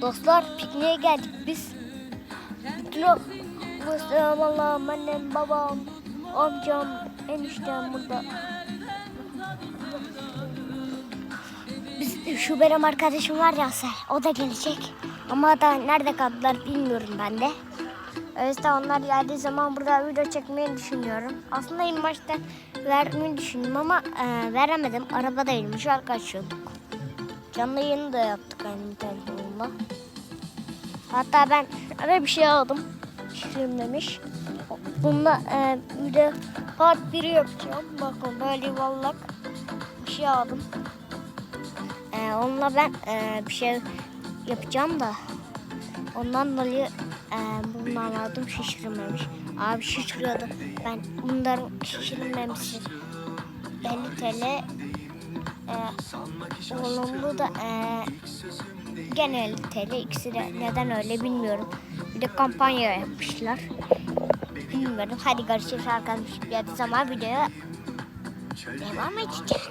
Dostlar pikniğe geldik biz. Bütün o Mustafa Allah'ım annem babam amcam eniştem burada. Biz şu benim arkadaşım var ya o da gelecek. Ama da nerede kaldılar bilmiyorum ben de. Yüzden onlar geldiği zaman burada video çekmeyi düşünüyorum. Aslında en başta vermeyi düşündüm ama e, veremedim. Arabadaydım, şarkı açıyorduk. Canlı yayını da yaptık aynı telefonla. Hatta ben öyle bir şey aldım. Streamlemiş. Bununla e, bir de part 1'i yapacağım. Bakın böyle yuvarlak bir şey aldım. E, onunla ben e, bir şey yapacağım da. Ondan dolayı e, bundan aldım şişirmemiş. Abi şişiriyordu. Ben bunların şişirilmemişi 50 TL e, olumlu da e, gene 50 TL ikisi de neden öyle bilmiyorum. Bir de kampanya yapmışlar. Bilmiyorum. Hadi görüşürüz arkadaşlar. Bir zaman videoya devam edeceğiz.